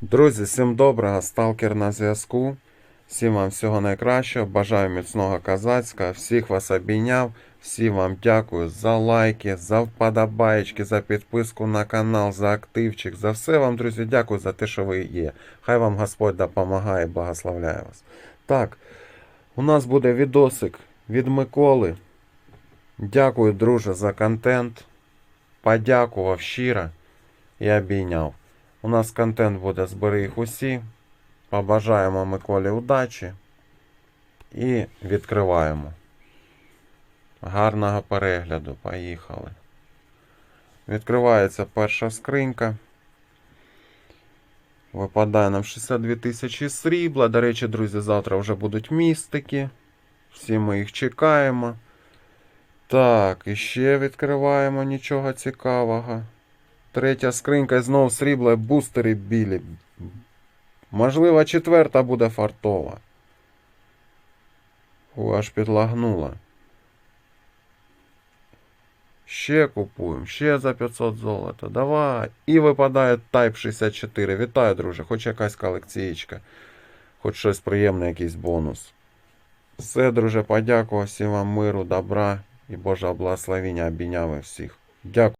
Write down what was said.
Друзі, всім доброго, сталкер на зв'язку. Всім вам всього найкращого. Бажаю міцного казацька. Всіх вас обійняв. Всім вам дякую за лайки, за вподобаєчки, за підписку на канал, за активчик. За все вам, друзі, дякую за те, що ви є. Хай вам Господь допомагає, благословляє вас. Так, у нас буде відосик від Миколи. Дякую, друже, за контент. Подякував щиро і обійняв. У нас контент буде збери їх усі. Побажаємо Миколі удачі і відкриваємо. Гарного перегляду. Поїхали. Відкривається перша скринька. Випадає нам 62 тисячі срібла. До речі, друзі, завтра вже будуть містики. Всі ми їх чекаємо. Так, і ще відкриваємо нічого цікавого. Третя скринька знов срібла, бустери білі. Можливо, четверта буде фартова. Аж підлагнула. Ще купуємо, ще за 500 золота. Давай. І випадає Type 64. Вітаю, друже. Хоч якась колекційка. Хоч щось приємне, якийсь бонус. Все, друже, подякував всім вам миру, добра і Божого благословення обійняв всіх. Дякую.